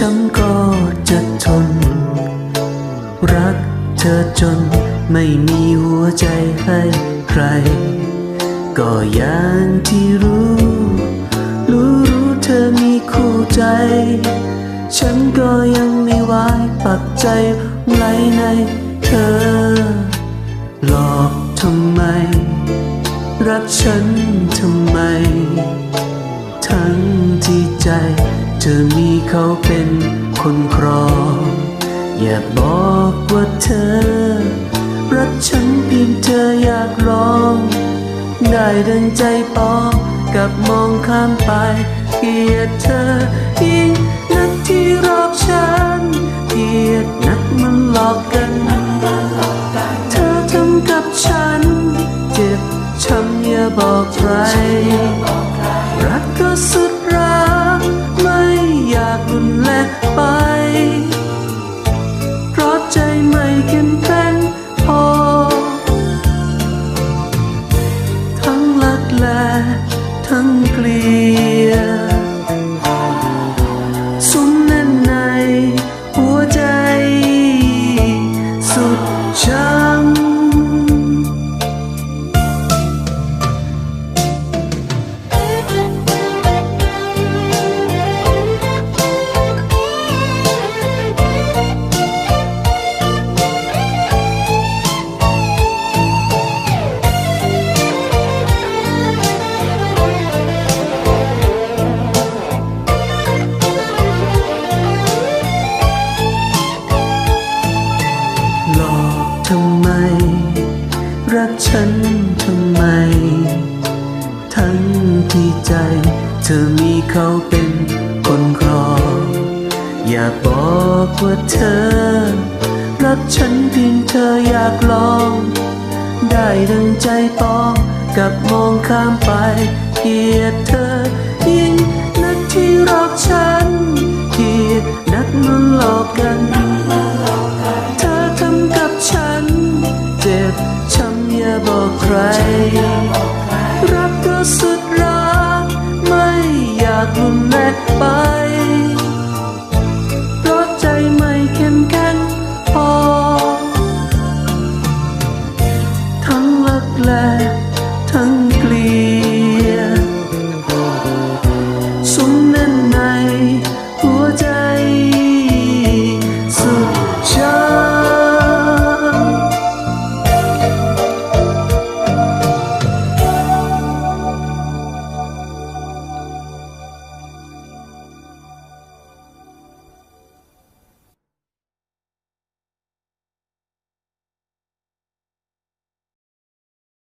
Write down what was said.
ฉันก็จะทน รักเธอจนไม่มีหัวใจให้ใคร ก็อย่างที่รู้ รู้รู้เธอมีคู่ใจ ฉันก็ยังไม่วายปักใจไหลในเธอ หลอกทำไม รักฉันทำไม ทั้งที่ใจ ธอมีเขาเป็นคนครอง อย่าบอกว่าเธอ รักฉันเพียงเธออยากลอง ได้ดังใจปองกับมองข้ามไป เกลียดเธอยิ่งนักที่รอบฉัน เกลียดนักมันหลอกกัน เธอทำกับฉัน เจ็บช้ำอย่าบอกใคร ง ทำไม ทั้งที่ใจ เธอมีเขาเป็นคนครอง อย่าบอกว่าเธอ รักฉันเพียงเธออยากลอง ได้ดังใจปองกับมองข้ามไปเกลียดเธอ ยิ่งนักที่รักฉันเกลียดนักมันหลอกกันเธอทำกับฉัน เจ็บช้ อย่าบอกใคร รักก็สุดรักไม่อยากลุ่มแม่ไป